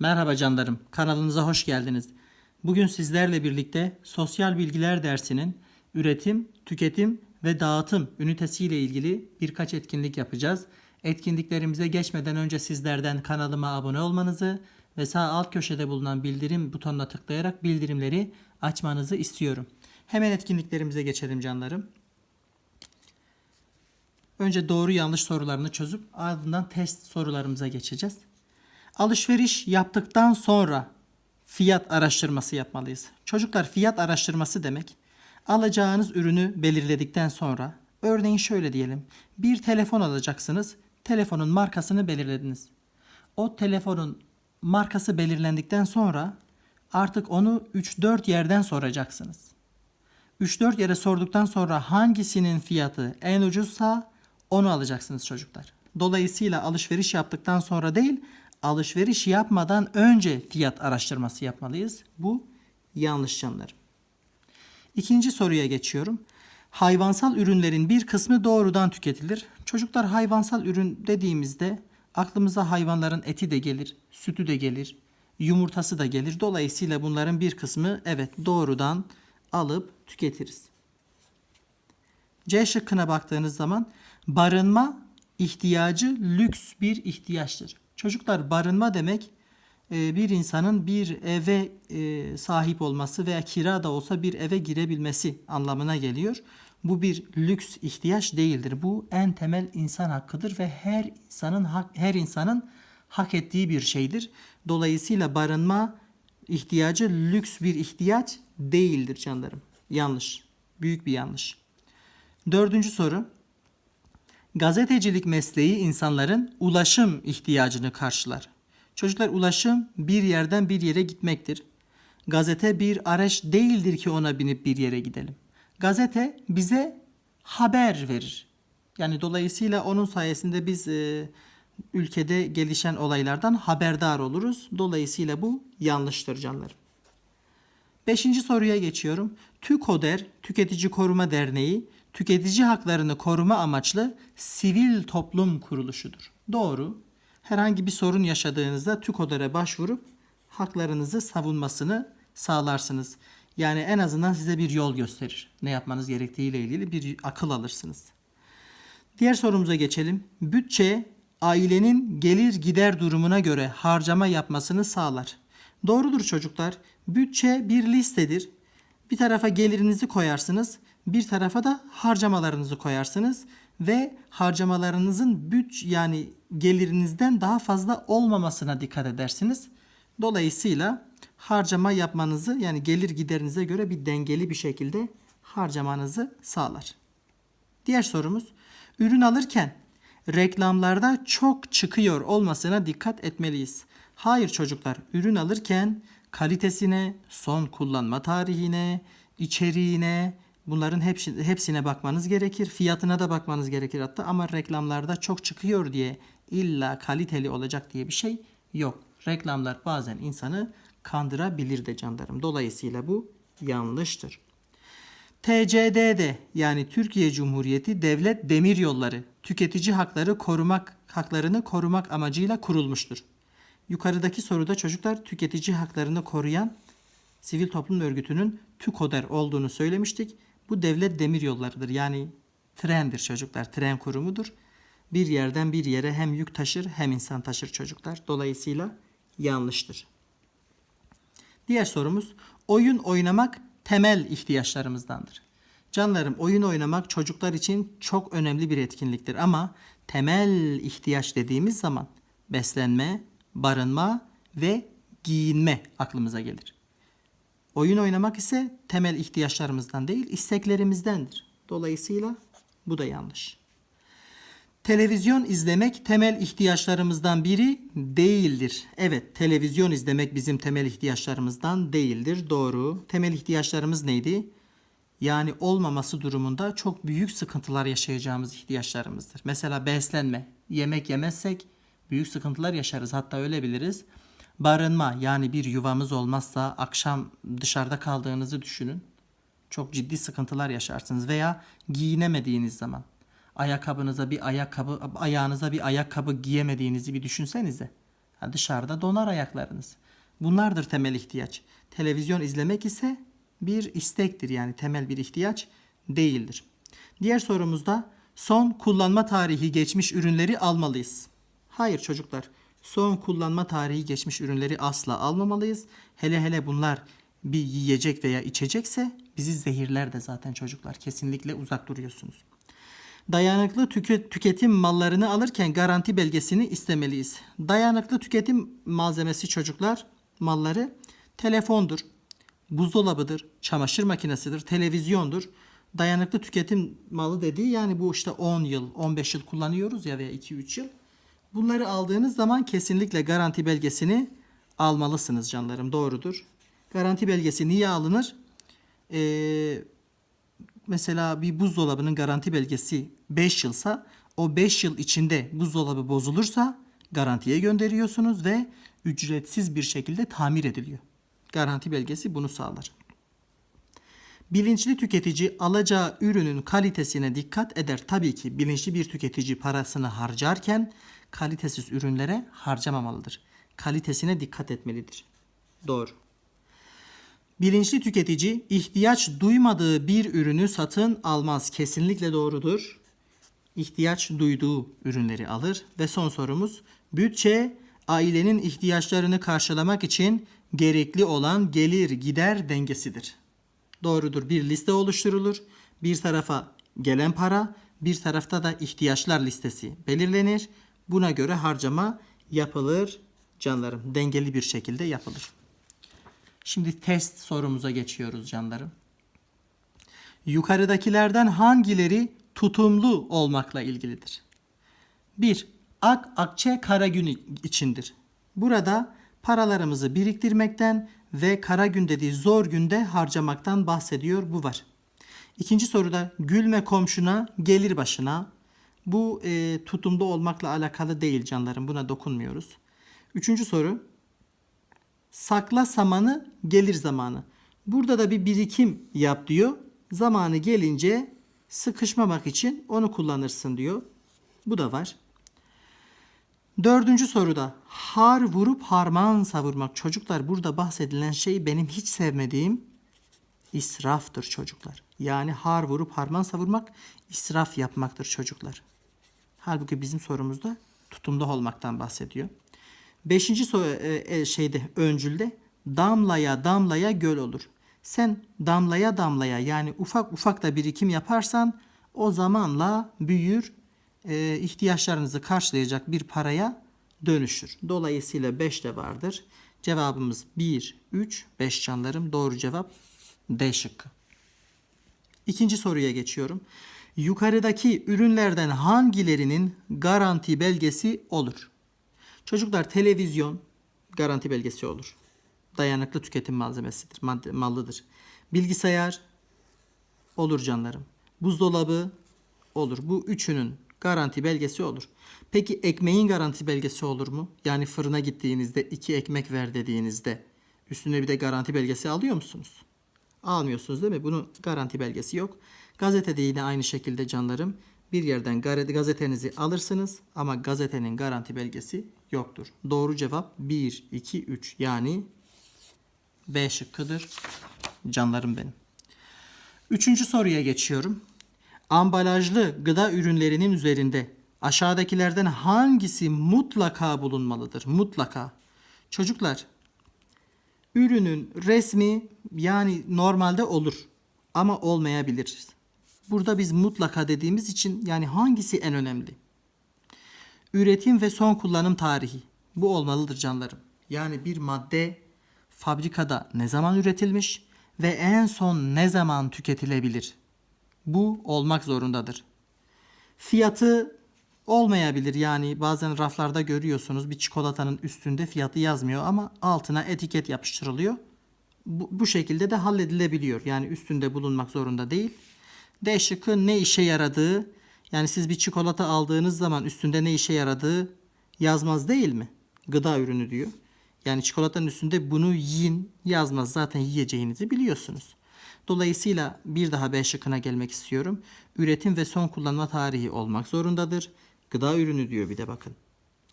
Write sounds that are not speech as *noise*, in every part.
Merhaba canlarım, kanalınıza hoş geldiniz. Bugün sizlerle birlikte sosyal bilgiler dersinin üretim, tüketim ve dağıtım ünitesiyle ilgili birkaç etkinlik yapacağız. Etkinliklerimize geçmeden önce sizlerden kanalıma abone olmanızı ve sağ alt köşede bulunan bildirim butonuna tıklayarak bildirimleri açmanızı istiyorum. Hemen etkinliklerimize geçelim canlarım. Önce doğru yanlış sorularını çözüp ardından test sorularımıza geçeceğiz. Alışveriş yaptıktan sonra fiyat araştırması yapmalıyız. Çocuklar fiyat araştırması demek alacağınız ürünü belirledikten sonra örneğin şöyle diyelim. Bir telefon alacaksınız. Telefonun markasını belirlediniz. O telefonun markası belirlendikten sonra artık onu 3-4 yerden soracaksınız. 3-4 yere sorduktan sonra hangisinin fiyatı en ucuzsa onu alacaksınız çocuklar. Dolayısıyla alışveriş yaptıktan sonra değil, alışveriş yapmadan önce fiyat araştırması yapmalıyız. Bu yanlış canlarım. İkinci soruya geçiyorum. Hayvansal ürünlerin bir kısmı doğrudan tüketilir. Çocuklar hayvansal ürün dediğimizde aklımıza hayvanların eti de gelir, sütü de gelir, yumurtası da gelir. Dolayısıyla bunların bir kısmı evet doğrudan alıp tüketiriz. C şıkkına baktığınız zaman barınma ihtiyacı lüks bir ihtiyaçtır. Çocuklar barınma demek e, bir insanın bir eve e, sahip olması veya kira da olsa bir eve girebilmesi anlamına geliyor. Bu bir lüks ihtiyaç değildir. Bu en temel insan hakkıdır ve her insanın hak, her insanın hak ettiği bir şeydir. Dolayısıyla barınma ihtiyacı lüks bir ihtiyaç değildir canlarım. Yanlış. Büyük bir yanlış. Dördüncü soru. Gazetecilik mesleği insanların ulaşım ihtiyacını karşılar. Çocuklar ulaşım bir yerden bir yere gitmektir. Gazete bir araç değildir ki ona binip bir yere gidelim. Gazete bize haber verir. Yani dolayısıyla onun sayesinde biz e, ülkede gelişen olaylardan haberdar oluruz. Dolayısıyla bu yanlıştır canlarım. Beşinci soruya geçiyorum. TÜKODER, Tüketici Koruma Derneği, tüketici haklarını koruma amaçlı sivil toplum kuruluşudur. Doğru. Herhangi bir sorun yaşadığınızda TÜKODER'e başvurup haklarınızı savunmasını sağlarsınız. Yani en azından size bir yol gösterir. Ne yapmanız gerektiğiyle ilgili bir akıl alırsınız. Diğer sorumuza geçelim. Bütçe ailenin gelir gider durumuna göre harcama yapmasını sağlar. Doğrudur çocuklar. Bütçe bir listedir. Bir tarafa gelirinizi koyarsınız, bir tarafa da harcamalarınızı koyarsınız ve harcamalarınızın büt yani gelirinizden daha fazla olmamasına dikkat edersiniz. Dolayısıyla harcama yapmanızı yani gelir giderinize göre bir dengeli bir şekilde harcamanızı sağlar. Diğer sorumuz ürün alırken reklamlarda çok çıkıyor olmasına dikkat etmeliyiz. Hayır çocuklar, ürün alırken kalitesine, son kullanma tarihine, içeriğine bunların hepsi, hepsine bakmanız gerekir. Fiyatına da bakmanız gerekir hatta ama reklamlarda çok çıkıyor diye illa kaliteli olacak diye bir şey yok. Reklamlar bazen insanı kandırabilir de canlarım. Dolayısıyla bu yanlıştır. TCDD yani Türkiye Cumhuriyeti Devlet Demiryolları tüketici hakları korumak haklarını korumak amacıyla kurulmuştur. Yukarıdaki soruda çocuklar tüketici haklarını koruyan sivil toplum örgütünün TÜKODER olduğunu söylemiştik. Bu devlet demiryollarıdır. Yani trendir çocuklar. Tren kurumudur. Bir yerden bir yere hem yük taşır hem insan taşır çocuklar. Dolayısıyla yanlıştır. Diğer sorumuz oyun oynamak temel ihtiyaçlarımızdandır. Canlarım oyun oynamak çocuklar için çok önemli bir etkinliktir ama temel ihtiyaç dediğimiz zaman beslenme, barınma ve giyinme aklımıza gelir. Oyun oynamak ise temel ihtiyaçlarımızdan değil, isteklerimizdendir. Dolayısıyla bu da yanlış. Televizyon izlemek temel ihtiyaçlarımızdan biri değildir. Evet, televizyon izlemek bizim temel ihtiyaçlarımızdan değildir. Doğru. Temel ihtiyaçlarımız neydi? Yani olmaması durumunda çok büyük sıkıntılar yaşayacağımız ihtiyaçlarımızdır. Mesela beslenme. Yemek yemezsek büyük sıkıntılar yaşarız. Hatta öyle biliriz. Barınma yani bir yuvamız olmazsa akşam dışarıda kaldığınızı düşünün. Çok ciddi sıkıntılar yaşarsınız veya giyinemediğiniz zaman ayakkabınıza bir ayakkabı ayağınıza bir ayakkabı giyemediğinizi bir düşünsenize. Ha, dışarıda donar ayaklarınız. Bunlardır temel ihtiyaç. Televizyon izlemek ise bir istektir yani temel bir ihtiyaç değildir. Diğer sorumuzda son kullanma tarihi geçmiş ürünleri almalıyız. Hayır çocuklar. Son kullanma tarihi geçmiş ürünleri asla almamalıyız. Hele hele bunlar bir yiyecek veya içecekse bizi zehirler de zaten çocuklar. Kesinlikle uzak duruyorsunuz. Dayanıklı tüke- tüketim mallarını alırken garanti belgesini istemeliyiz. Dayanıklı tüketim malzemesi çocuklar malları telefondur, buzdolabıdır, çamaşır makinesidir, televizyondur. Dayanıklı tüketim malı dediği yani bu işte 10 yıl, 15 yıl kullanıyoruz ya veya 2-3 yıl. Bunları aldığınız zaman kesinlikle garanti belgesini almalısınız canlarım. Doğrudur. Garanti belgesi niye alınır? Ee, mesela bir buzdolabının garanti belgesi 5 yılsa o 5 yıl içinde buzdolabı bozulursa garantiye gönderiyorsunuz ve ücretsiz bir şekilde tamir ediliyor. Garanti belgesi bunu sağlar. Bilinçli tüketici alacağı ürünün kalitesine dikkat eder. Tabii ki bilinçli bir tüketici parasını harcarken kalitesiz ürünlere harcamamalıdır. Kalitesine dikkat etmelidir. Doğru. Bilinçli tüketici ihtiyaç duymadığı bir ürünü satın almaz. Kesinlikle doğrudur. İhtiyaç duyduğu ürünleri alır. Ve son sorumuz bütçe ailenin ihtiyaçlarını karşılamak için gerekli olan gelir gider dengesidir. Doğrudur. Bir liste oluşturulur. Bir tarafa gelen para, bir tarafta da ihtiyaçlar listesi belirlenir. Buna göre harcama yapılır canlarım. Dengeli bir şekilde yapılır. Şimdi test sorumuza geçiyoruz canlarım. Yukarıdakilerden hangileri tutumlu olmakla ilgilidir? 1. Ak akçe kara gün içindir. Burada paralarımızı biriktirmekten ve kara gün dediği zor günde harcamaktan bahsediyor. Bu var. İkinci soruda gülme komşuna gelir başına. Bu e, tutumlu olmakla alakalı değil canlarım. Buna dokunmuyoruz. Üçüncü soru sakla samanı gelir zamanı. Burada da bir birikim yap diyor. Zamanı gelince sıkışmamak için onu kullanırsın diyor. Bu da var. Dördüncü soruda har vurup harman savurmak. Çocuklar burada bahsedilen şey benim hiç sevmediğim israftır çocuklar. Yani har vurup harman savurmak israf yapmaktır çocuklar. Halbuki bizim sorumuzda tutumlu olmaktan bahsediyor. Beşinci so- e, e, şeyde öncülde damlaya damlaya göl olur. Sen damlaya damlaya yani ufak ufak da birikim yaparsan o zamanla büyür e, ihtiyaçlarınızı karşılayacak bir paraya dönüşür. Dolayısıyla 5 de vardır. Cevabımız 1, 3, 5 canlarım. Doğru cevap D şıkkı. İkinci soruya geçiyorum. Yukarıdaki ürünlerden hangilerinin garanti belgesi olur? Çocuklar televizyon garanti belgesi olur. Dayanıklı tüketim malzemesidir, madde, mallıdır. Bilgisayar olur canlarım. Buzdolabı olur. Bu üçünün garanti belgesi olur. Peki ekmeğin garanti belgesi olur mu? Yani fırına gittiğinizde iki ekmek ver dediğinizde üstüne bir de garanti belgesi alıyor musunuz? Almıyorsunuz değil mi? Bunun garanti belgesi yok. Gazetede yine aynı şekilde canlarım. Bir yerden gazetenizi alırsınız ama gazetenin garanti belgesi yoktur. Doğru cevap 1, 2, 3 yani B şıkkıdır. Canlarım benim. Üçüncü soruya geçiyorum. Ambalajlı gıda ürünlerinin üzerinde aşağıdakilerden hangisi mutlaka bulunmalıdır? Mutlaka. Çocuklar, ürünün resmi yani normalde olur ama olmayabilir. Burada biz mutlaka dediğimiz için yani hangisi en önemli? Üretim ve son kullanım tarihi. Bu olmalıdır canlarım. Yani bir madde fabrikada ne zaman üretilmiş ve en son ne zaman tüketilebilir? Bu olmak zorundadır. Fiyatı olmayabilir. Yani bazen raflarda görüyorsunuz bir çikolatanın üstünde fiyatı yazmıyor ama altına etiket yapıştırılıyor. Bu, bu şekilde de halledilebiliyor. Yani üstünde bulunmak zorunda değil. D şıkkı ne işe yaradığı yani siz bir çikolata aldığınız zaman üstünde ne işe yaradığı yazmaz değil mi? Gıda ürünü diyor. Yani çikolatanın üstünde bunu yiyin yazmaz. Zaten yiyeceğinizi biliyorsunuz. Dolayısıyla bir daha B şıkkına gelmek istiyorum. Üretim ve son kullanma tarihi olmak zorundadır. Gıda ürünü diyor bir de bakın.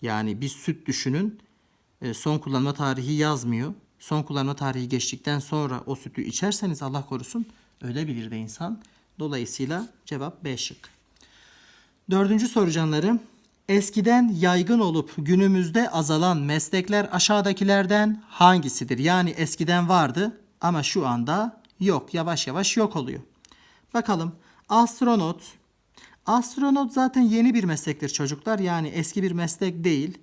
Yani bir süt düşünün. e, son kullanma tarihi yazmıyor. Son kullanma tarihi geçtikten sonra o sütü içerseniz Allah korusun ölebilir de insan. Dolayısıyla cevap B şık. Dördüncü soru canlarım. Eskiden yaygın olup günümüzde azalan meslekler aşağıdakilerden hangisidir? Yani eskiden vardı ama şu anda yok. Yavaş yavaş yok oluyor. Bakalım. Astronot. Astronot zaten yeni bir meslektir çocuklar. Yani eski bir meslek değil.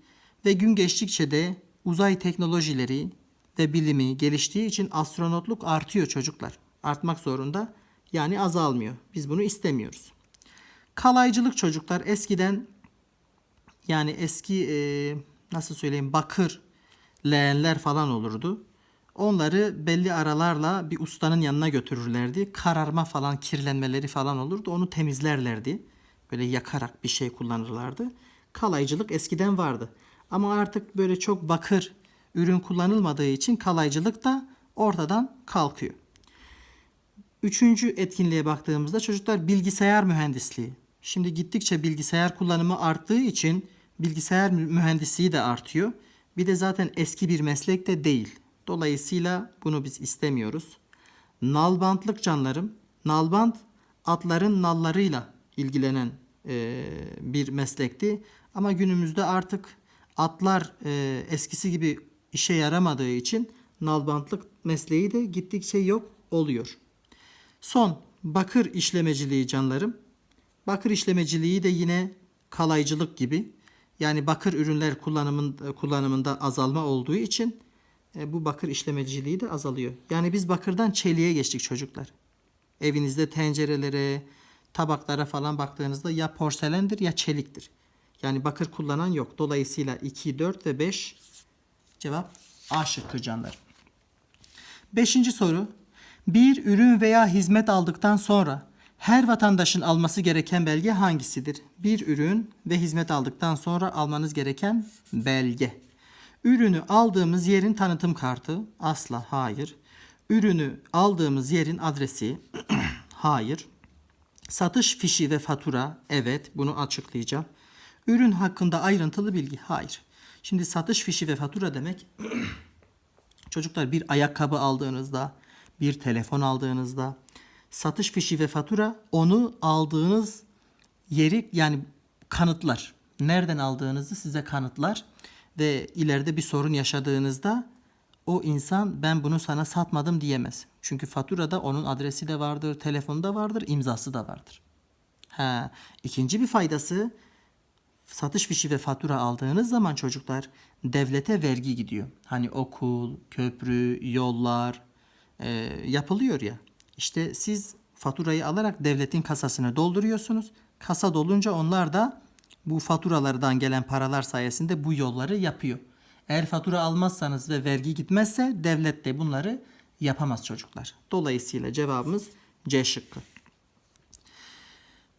Ve gün geçtikçe de uzay teknolojileri ve bilimi geliştiği için astronotluk artıyor çocuklar. Artmak zorunda. Yani azalmıyor. Biz bunu istemiyoruz. Kalaycılık çocuklar eskiden yani eski e, nasıl söyleyeyim bakır leğenler falan olurdu. Onları belli aralarla bir ustanın yanına götürürlerdi. Kararma falan, kirlenmeleri falan olurdu. Onu temizlerlerdi. Böyle yakarak bir şey kullanırlardı. Kalaycılık eskiden vardı. Ama artık böyle çok bakır ürün kullanılmadığı için kalaycılık da ortadan kalkıyor. Üçüncü etkinliğe baktığımızda çocuklar bilgisayar mühendisliği. Şimdi gittikçe bilgisayar kullanımı arttığı için bilgisayar mü- mühendisliği de artıyor. Bir de zaten eski bir meslek de değil. Dolayısıyla bunu biz istemiyoruz. Nalbantlık canlarım. Nalbant atların nallarıyla ilgilenen e, bir meslekti. Ama günümüzde artık atlar e, eskisi gibi işe yaramadığı için nalbantlık mesleği de gittikçe yok oluyor. Son bakır işlemeciliği canlarım. Bakır işlemeciliği de yine kalaycılık gibi. Yani bakır ürünler kullanımın, kullanımında azalma olduğu için e, bu bakır işlemeciliği de azalıyor. Yani biz bakırdan çeliğe geçtik çocuklar. Evinizde tencerelere, tabaklara falan baktığınızda ya porselendir ya çeliktir. Yani bakır kullanan yok. Dolayısıyla 2, 4 ve 5 cevap A şıkkı canlar. Beşinci soru. Bir ürün veya hizmet aldıktan sonra her vatandaşın alması gereken belge hangisidir? Bir ürün ve hizmet aldıktan sonra almanız gereken belge. Ürünü aldığımız yerin tanıtım kartı? Asla hayır. Ürünü aldığımız yerin adresi? *clears throat* hayır. Satış fişi ve fatura? Evet, bunu açıklayacağım. Ürün hakkında ayrıntılı bilgi? Hayır. Şimdi satış fişi ve fatura demek *clears throat* Çocuklar bir ayakkabı aldığınızda, bir telefon aldığınızda satış fişi ve fatura onu aldığınız yeri yani kanıtlar. Nereden aldığınızı size kanıtlar ve ileride bir sorun yaşadığınızda o insan ben bunu sana satmadım diyemez. Çünkü faturada onun adresi de vardır, telefonu da vardır, imzası da vardır. Ha, ikinci bir faydası satış fişi ve fatura aldığınız zaman çocuklar devlete vergi gidiyor. Hani okul, köprü, yollar e, yapılıyor ya. İşte siz faturayı alarak devletin kasasını dolduruyorsunuz. Kasa dolunca onlar da bu faturalardan gelen paralar sayesinde bu yolları yapıyor. Eğer fatura almazsanız ve vergi gitmezse devlet de bunları yapamaz çocuklar. Dolayısıyla cevabımız C şıkkı.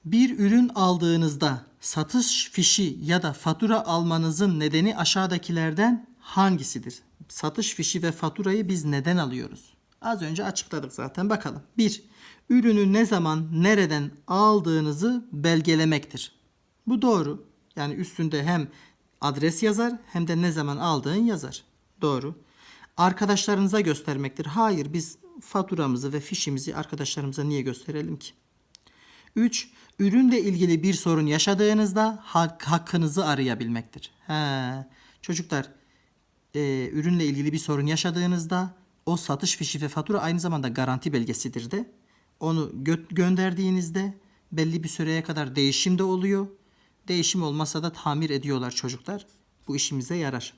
Bir ürün aldığınızda satış fişi ya da fatura almanızın nedeni aşağıdakilerden hangisidir? Satış fişi ve faturayı biz neden alıyoruz? Az önce açıkladık zaten bakalım. 1. Ürünü ne zaman nereden aldığınızı belgelemektir. Bu doğru. Yani üstünde hem adres yazar hem de ne zaman aldığın yazar. Doğru. Arkadaşlarınıza göstermektir. Hayır biz faturamızı ve fişimizi arkadaşlarımıza niye gösterelim ki? 3. Ürünle ilgili bir sorun yaşadığınızda hak, hakkınızı arayabilmektir. He. Çocuklar e, ürünle ilgili bir sorun yaşadığınızda o satış fişi ve fatura aynı zamanda garanti belgesidir de. Onu gö- gönderdiğinizde belli bir süreye kadar değişim de oluyor. Değişim olmasa da tamir ediyorlar çocuklar. Bu işimize yarar.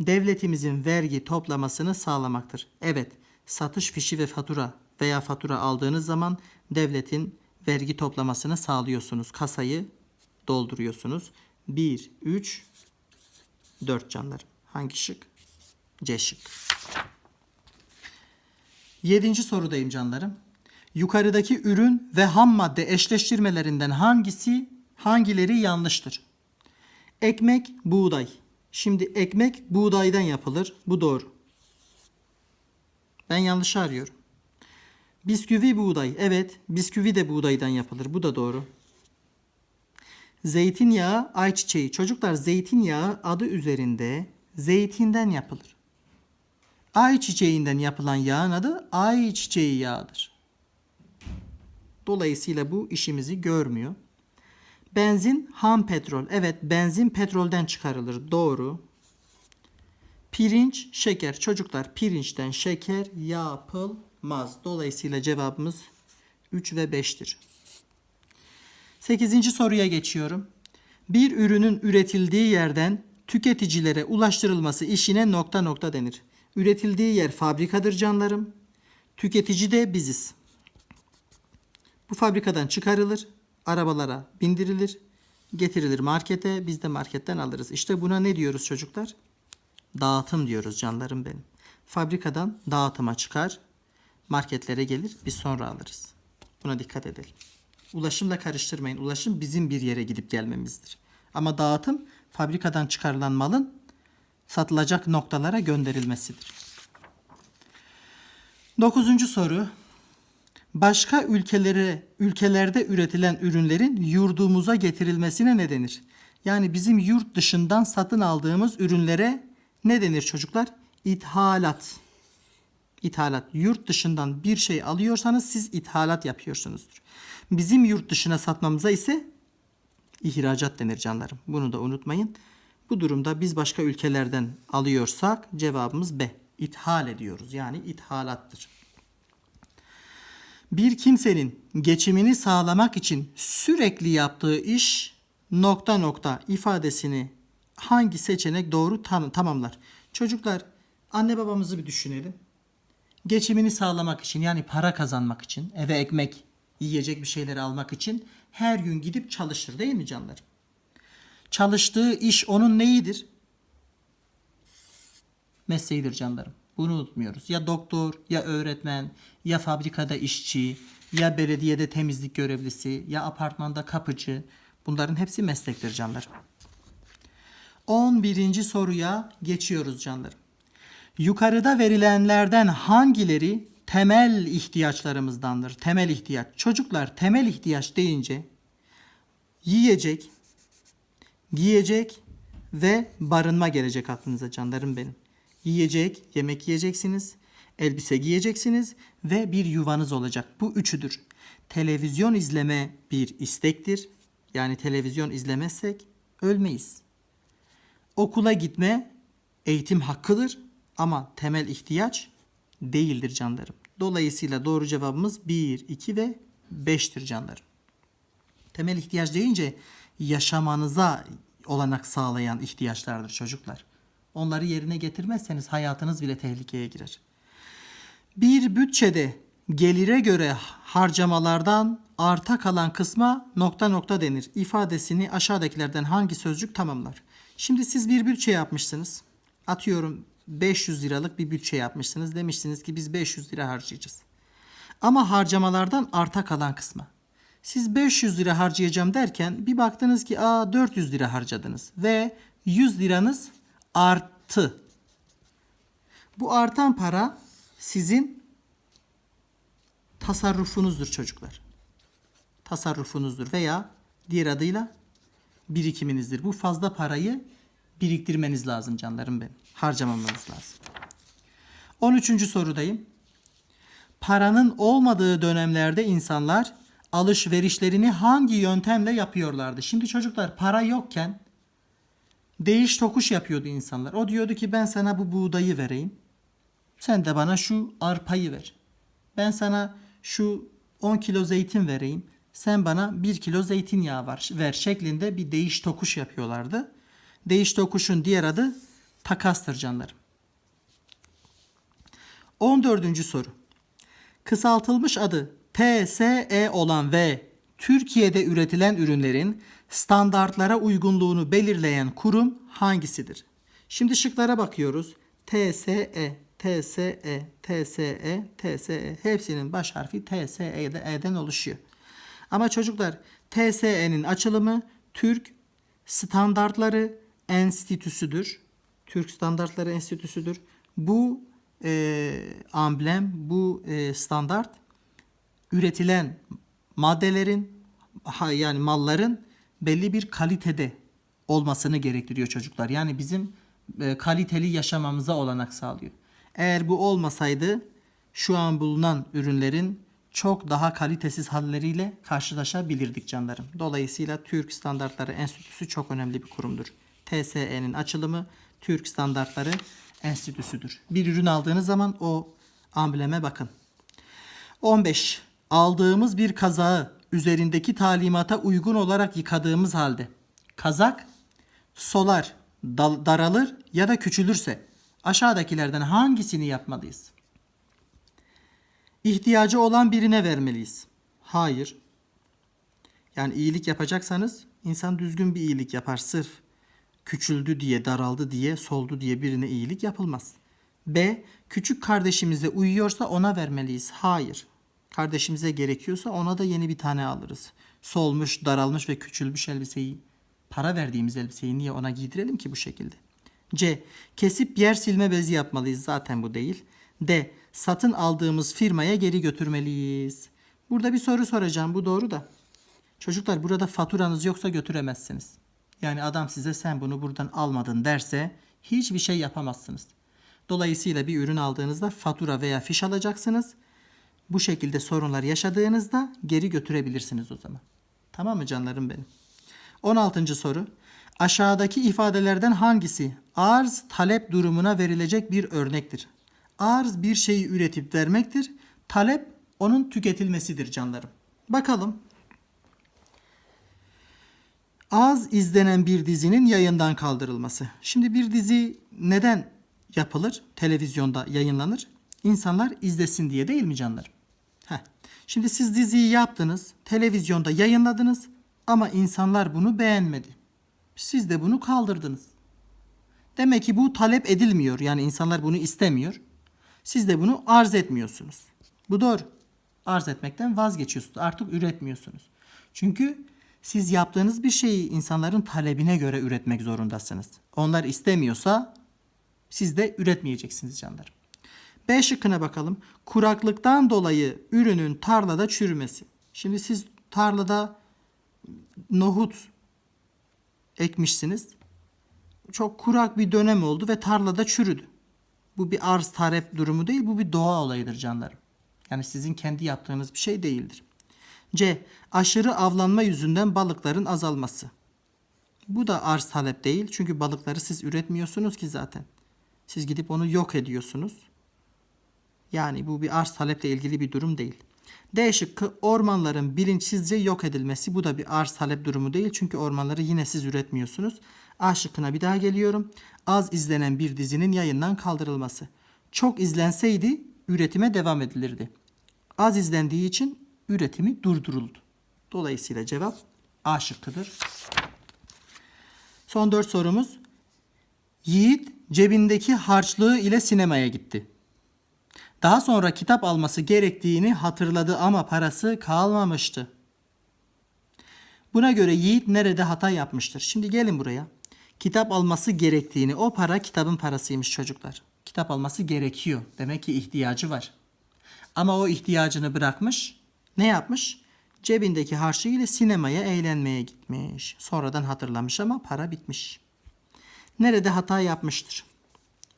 Devletimizin vergi toplamasını sağlamaktır. Evet, satış fişi ve fatura veya fatura aldığınız zaman devletin vergi toplamasını sağlıyorsunuz. Kasayı dolduruyorsunuz. 1, 3, 4 canlar. Hangi şık? C şık. Yedinci sorudayım canlarım. Yukarıdaki ürün ve ham madde eşleştirmelerinden hangisi hangileri yanlıştır? Ekmek, buğday. Şimdi ekmek buğdaydan yapılır. Bu doğru. Ben yanlış arıyorum. Bisküvi buğday. Evet, bisküvi de buğdaydan yapılır. Bu da doğru. Zeytinyağı, ayçiçeği. Çocuklar zeytinyağı adı üzerinde zeytinden yapılır. Ay çiçeğinden yapılan yağın adı ay çiçeği yağıdır. Dolayısıyla bu işimizi görmüyor. Benzin ham petrol. Evet benzin petrolden çıkarılır. Doğru. Pirinç, şeker. Çocuklar pirinçten şeker yapılmaz. Dolayısıyla cevabımız 3 ve 5'tir. 8. soruya geçiyorum. Bir ürünün üretildiği yerden tüketicilere ulaştırılması işine nokta nokta denir. Üretildiği yer fabrikadır canlarım. Tüketici de biziz. Bu fabrikadan çıkarılır, arabalara bindirilir, getirilir markete, biz de marketten alırız. İşte buna ne diyoruz çocuklar? Dağıtım diyoruz canlarım benim. Fabrikadan dağıtıma çıkar, marketlere gelir, biz sonra alırız. Buna dikkat edelim. Ulaşımla karıştırmayın. Ulaşım bizim bir yere gidip gelmemizdir. Ama dağıtım fabrikadan çıkarılan malın satılacak noktalara gönderilmesidir. Dokuzuncu soru. Başka ülkelere, ülkelerde üretilen ürünlerin yurdumuza getirilmesine ne denir? Yani bizim yurt dışından satın aldığımız ürünlere ne denir çocuklar? İthalat. İthalat. Yurt dışından bir şey alıyorsanız siz ithalat yapıyorsunuzdur. Bizim yurt dışına satmamıza ise ihracat denir canlarım. Bunu da unutmayın. Bu durumda biz başka ülkelerden alıyorsak cevabımız B. İthal ediyoruz. Yani ithalattır. Bir kimsenin geçimini sağlamak için sürekli yaptığı iş nokta nokta ifadesini hangi seçenek doğru tam- tamamlar? Çocuklar anne babamızı bir düşünelim. Geçimini sağlamak için yani para kazanmak için eve ekmek yiyecek bir şeyleri almak için her gün gidip çalışır değil mi canlarım? Çalıştığı iş onun neyidir? Mesleğidir canlarım. Bunu unutmuyoruz. Ya doktor, ya öğretmen, ya fabrikada işçi, ya belediyede temizlik görevlisi, ya apartmanda kapıcı. Bunların hepsi meslektir canlarım. 11. soruya geçiyoruz canlarım. Yukarıda verilenlerden hangileri temel ihtiyaçlarımızdandır? Temel ihtiyaç. Çocuklar temel ihtiyaç deyince yiyecek, giyecek ve barınma gelecek aklınıza canlarım benim. Yiyecek, yemek yiyeceksiniz, elbise giyeceksiniz ve bir yuvanız olacak. Bu üçüdür. Televizyon izleme bir istektir. Yani televizyon izlemezsek ölmeyiz. Okula gitme eğitim hakkıdır ama temel ihtiyaç değildir canlarım. Dolayısıyla doğru cevabımız 1, 2 ve 5'tir canlarım. Temel ihtiyaç deyince yaşamanıza olanak sağlayan ihtiyaçlardır çocuklar. Onları yerine getirmezseniz hayatınız bile tehlikeye girer. Bir bütçede gelire göre harcamalardan arta kalan kısma nokta nokta denir. İfadesini aşağıdakilerden hangi sözcük tamamlar? Şimdi siz bir bütçe yapmışsınız. Atıyorum 500 liralık bir bütçe yapmışsınız. Demişsiniz ki biz 500 lira harcayacağız. Ama harcamalardan arta kalan kısma. Siz 500 lira harcayacağım derken bir baktınız ki aa 400 lira harcadınız ve 100 liranız arttı. Bu artan para sizin tasarrufunuzdur çocuklar. Tasarrufunuzdur veya diğer adıyla birikiminizdir. Bu fazla parayı biriktirmeniz lazım canlarım benim. Harcamamanız lazım. 13. sorudayım. Paranın olmadığı dönemlerde insanlar alışverişlerini hangi yöntemle yapıyorlardı? Şimdi çocuklar para yokken değiş tokuş yapıyordu insanlar. O diyordu ki ben sana bu buğdayı vereyim. Sen de bana şu arpayı ver. Ben sana şu 10 kilo zeytin vereyim. Sen bana 1 kilo zeytinyağı var, ver şeklinde bir değiş tokuş yapıyorlardı. Değiş tokuşun diğer adı takastır canlarım. 14. soru. Kısaltılmış adı TSE olan ve Türkiye'de üretilen ürünlerin standartlara uygunluğunu belirleyen kurum hangisidir? Şimdi şıklara bakıyoruz. TSE, TSE, TSE, TSE hepsinin baş harfi TSE'de E'den oluşuyor. Ama çocuklar TSE'nin açılımı Türk Standartları Enstitüsü'dür. Türk Standartları Enstitüsü'dür. Bu e, amblem, bu e, standart üretilen maddelerin yani malların belli bir kalitede olmasını gerektiriyor çocuklar. Yani bizim e, kaliteli yaşamamıza olanak sağlıyor. Eğer bu olmasaydı şu an bulunan ürünlerin çok daha kalitesiz halleriyle karşılaşabilirdik canlarım. Dolayısıyla Türk Standartları Enstitüsü çok önemli bir kurumdur. TSE'nin açılımı Türk Standartları Enstitüsü'dür. Bir ürün aldığınız zaman o ambleme bakın. 15. Aldığımız bir kazağı üzerindeki talimata uygun olarak yıkadığımız halde kazak solar, dal- daralır ya da küçülürse aşağıdakilerden hangisini yapmalıyız? İhtiyacı olan birine vermeliyiz. Hayır. Yani iyilik yapacaksanız insan düzgün bir iyilik yapar. Sırf küçüldü diye, daraldı diye, soldu diye birine iyilik yapılmaz. B. Küçük kardeşimize uyuyorsa ona vermeliyiz. Hayır. Kardeşimize gerekiyorsa ona da yeni bir tane alırız. Solmuş, daralmış ve küçülmüş elbiseyi, para verdiğimiz elbiseyi niye ona giydirelim ki bu şekilde? C. Kesip yer silme bezi yapmalıyız. Zaten bu değil. D. Satın aldığımız firmaya geri götürmeliyiz. Burada bir soru soracağım. Bu doğru da. Çocuklar burada faturanız yoksa götüremezsiniz. Yani adam size sen bunu buradan almadın derse hiçbir şey yapamazsınız. Dolayısıyla bir ürün aldığınızda fatura veya fiş alacaksınız. Bu şekilde sorunlar yaşadığınızda geri götürebilirsiniz o zaman. Tamam mı canlarım benim? 16. soru. Aşağıdaki ifadelerden hangisi arz talep durumuna verilecek bir örnektir? Arz bir şeyi üretip vermektir. Talep onun tüketilmesidir canlarım. Bakalım. Az izlenen bir dizinin yayından kaldırılması. Şimdi bir dizi neden yapılır? Televizyonda yayınlanır. İnsanlar izlesin diye değil mi canlarım? Şimdi siz diziyi yaptınız, televizyonda yayınladınız ama insanlar bunu beğenmedi. Siz de bunu kaldırdınız. Demek ki bu talep edilmiyor. Yani insanlar bunu istemiyor. Siz de bunu arz etmiyorsunuz. Bu doğru. Arz etmekten vazgeçiyorsunuz. Artık üretmiyorsunuz. Çünkü siz yaptığınız bir şeyi insanların talebine göre üretmek zorundasınız. Onlar istemiyorsa siz de üretmeyeceksiniz canlarım. B şıkkına bakalım. Kuraklıktan dolayı ürünün tarlada çürümesi. Şimdi siz tarlada nohut ekmişsiniz. Çok kurak bir dönem oldu ve tarlada çürüdü. Bu bir arz talep durumu değil, bu bir doğa olayıdır canlarım. Yani sizin kendi yaptığınız bir şey değildir. C. Aşırı avlanma yüzünden balıkların azalması. Bu da arz talep değil çünkü balıkları siz üretmiyorsunuz ki zaten. Siz gidip onu yok ediyorsunuz. Yani bu bir arz taleple ilgili bir durum değil. D şıkkı ormanların bilinçsizce yok edilmesi. Bu da bir arz talep durumu değil. Çünkü ormanları yine siz üretmiyorsunuz. A şıkkına bir daha geliyorum. Az izlenen bir dizinin yayından kaldırılması. Çok izlenseydi üretime devam edilirdi. Az izlendiği için üretimi durduruldu. Dolayısıyla cevap A şıkkıdır. Son dört sorumuz. Yiğit cebindeki harçlığı ile sinemaya gitti. Daha sonra kitap alması gerektiğini hatırladı ama parası kalmamıştı. Buna göre Yiğit nerede hata yapmıştır? Şimdi gelin buraya. Kitap alması gerektiğini, o para kitabın parasıymış çocuklar. Kitap alması gerekiyor. Demek ki ihtiyacı var. Ama o ihtiyacını bırakmış. Ne yapmış? Cebindeki harçlığıyla sinemaya eğlenmeye gitmiş. Sonradan hatırlamış ama para bitmiş. Nerede hata yapmıştır?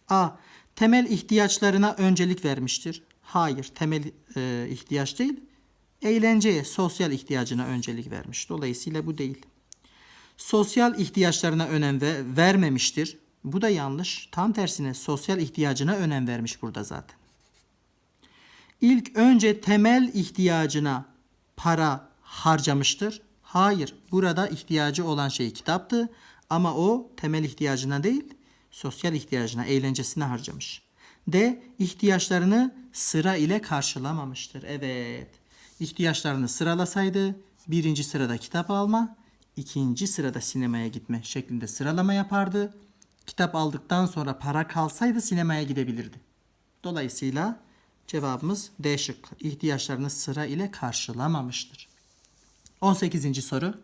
A. Temel ihtiyaçlarına öncelik vermiştir. Hayır, temel e, ihtiyaç değil. Eğlenceye, sosyal ihtiyacına öncelik vermiş. Dolayısıyla bu değil. Sosyal ihtiyaçlarına önem ve vermemiştir. Bu da yanlış. Tam tersine sosyal ihtiyacına önem vermiş burada zaten. İlk önce temel ihtiyacına para harcamıştır. Hayır, burada ihtiyacı olan şey kitaptı ama o temel ihtiyacına değil, sosyal ihtiyacına, eğlencesine harcamış. D. ihtiyaçlarını sıra ile karşılamamıştır. Evet. ihtiyaçlarını sıralasaydı birinci sırada kitap alma, ikinci sırada sinemaya gitme şeklinde sıralama yapardı. Kitap aldıktan sonra para kalsaydı sinemaya gidebilirdi. Dolayısıyla cevabımız D şıkkı. İhtiyaçlarını sıra ile karşılamamıştır. 18. soru.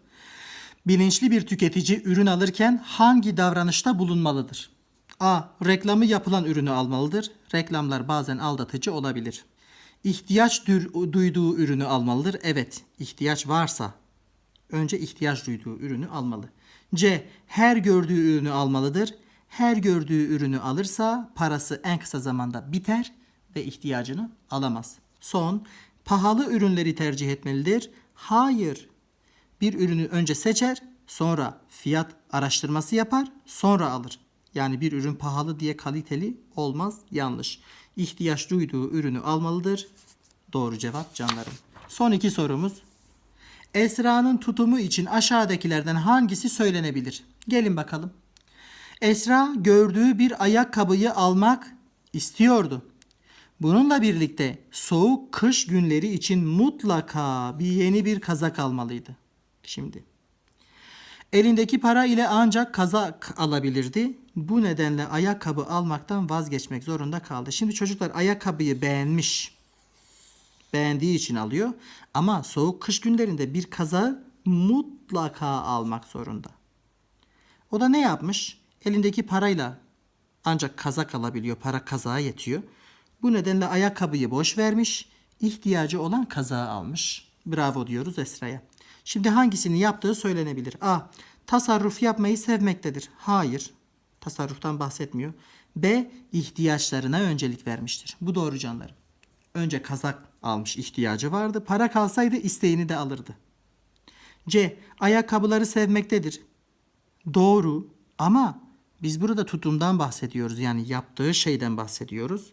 Bilinçli bir tüketici ürün alırken hangi davranışta bulunmalıdır? A. Reklamı yapılan ürünü almalıdır. Reklamlar bazen aldatıcı olabilir. İhtiyaç duyduğu ürünü almalıdır. Evet, ihtiyaç varsa önce ihtiyaç duyduğu ürünü almalı. C. Her gördüğü ürünü almalıdır. her gördüğü ürünü alırsa parası en kısa zamanda biter ve ihtiyacını alamaz. Son, pahalı ürünleri tercih etmelidir. Hayır. Bir ürünü önce seçer, sonra fiyat araştırması yapar, sonra alır. Yani bir ürün pahalı diye kaliteli olmaz, yanlış. İhtiyaç duyduğu ürünü almalıdır. Doğru cevap canlarım. Son iki sorumuz. Esra'nın tutumu için aşağıdakilerden hangisi söylenebilir? Gelin bakalım. Esra gördüğü bir ayakkabıyı almak istiyordu. Bununla birlikte soğuk kış günleri için mutlaka bir yeni bir kazak almalıydı. Şimdi elindeki para ile ancak kazak alabilirdi. Bu nedenle ayakkabı almaktan vazgeçmek zorunda kaldı. Şimdi çocuklar ayakkabıyı beğenmiş. Beğendiği için alıyor ama soğuk kış günlerinde bir kazağı mutlaka almak zorunda. O da ne yapmış? Elindeki parayla ancak kazak alabiliyor. Para kazağa yetiyor. Bu nedenle ayakkabıyı boş vermiş. ihtiyacı olan kazağı almış. Bravo diyoruz Esra'ya. Şimdi hangisini yaptığı söylenebilir. A. Tasarruf yapmayı sevmektedir. Hayır. Tasarruftan bahsetmiyor. B. ihtiyaçlarına öncelik vermiştir. Bu doğru canlarım. Önce kazak almış ihtiyacı vardı. Para kalsaydı isteğini de alırdı. C. Ayakkabıları sevmektedir. Doğru ama biz burada tutumdan bahsediyoruz. Yani yaptığı şeyden bahsediyoruz.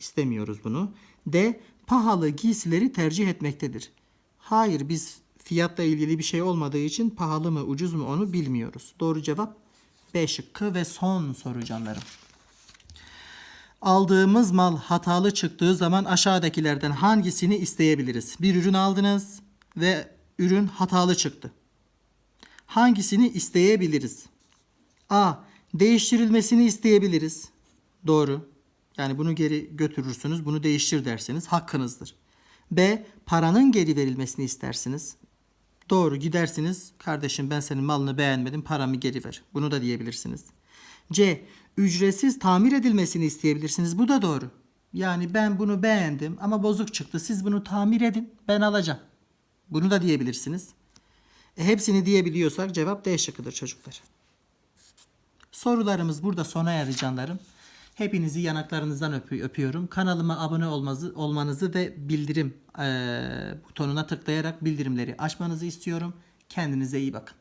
İstemiyoruz bunu. D. Pahalı giysileri tercih etmektedir. Hayır biz fiyatla ilgili bir şey olmadığı için pahalı mı ucuz mu onu bilmiyoruz. Doğru cevap B şıkkı ve son soru canlarım. Aldığımız mal hatalı çıktığı zaman aşağıdakilerden hangisini isteyebiliriz? Bir ürün aldınız ve ürün hatalı çıktı. Hangisini isteyebiliriz? A. Değiştirilmesini isteyebiliriz. Doğru. Yani bunu geri götürürsünüz. Bunu değiştir derseniz hakkınızdır. B. Paranın geri verilmesini istersiniz. Doğru gidersiniz. Kardeşim ben senin malını beğenmedim. Paramı geri ver. Bunu da diyebilirsiniz. C. Ücretsiz tamir edilmesini isteyebilirsiniz. Bu da doğru. Yani ben bunu beğendim ama bozuk çıktı. Siz bunu tamir edin. Ben alacağım. Bunu da diyebilirsiniz. E, hepsini diyebiliyorsak cevap D şıkkıdır çocuklar. Sorularımız burada sona erdi canlarım. Hepinizi yanaklarınızdan öpü- öpüyorum. Kanalıma abone olmanızı, olmanızı ve bildirim eee, butonuna tıklayarak bildirimleri açmanızı istiyorum. Kendinize iyi bakın.